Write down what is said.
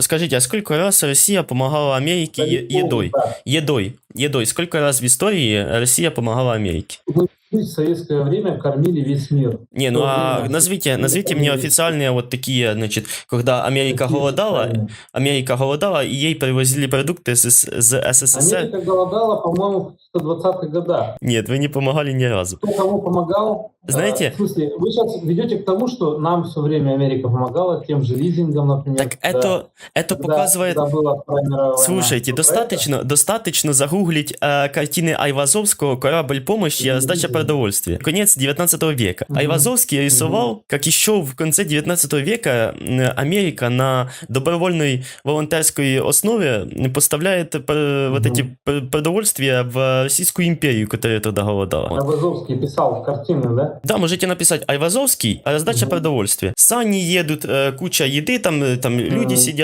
скажите, а сколько раз Россия помогала Америке едой? Едой, едой. Сколько раз в истории Россия помогала Америке? Мы в советское время кормили весь мир. Не, ну а назовите, назовите мне официальные вот такие, значит, когда Америка голодала. Америка голодала, и ей привозили продукты с, с- СССР. Америка голодала, по-моему, в 120-х годах. Нет, вы не помогали ни разу. Кто кому помогал? Знаете- Э, В смысле, вы сейчас ведете к тому, что нам все время Америка помогала, тем же лизингом, например. Так когда- это, это когда- показывает... когда была. Слушайте, достаточно, достаточно загуглить э, картины Айвазовского «Корабль помощи. Раздача продовольствия». Конец 19 века. Мгм. Айвазовский рисовал, как еще в конце 19 века Америка на добровольной волонтерской основе поставляет э, вот эти пр- продовольствия в Российскую империю, которая тогда голодала. Айвазовский писал картины, да? Да, можете написать Айвазовский, а раздача Мгм. продовольствия. Сани едут, э, куча еды, там, э, там люди Мгм. сидят,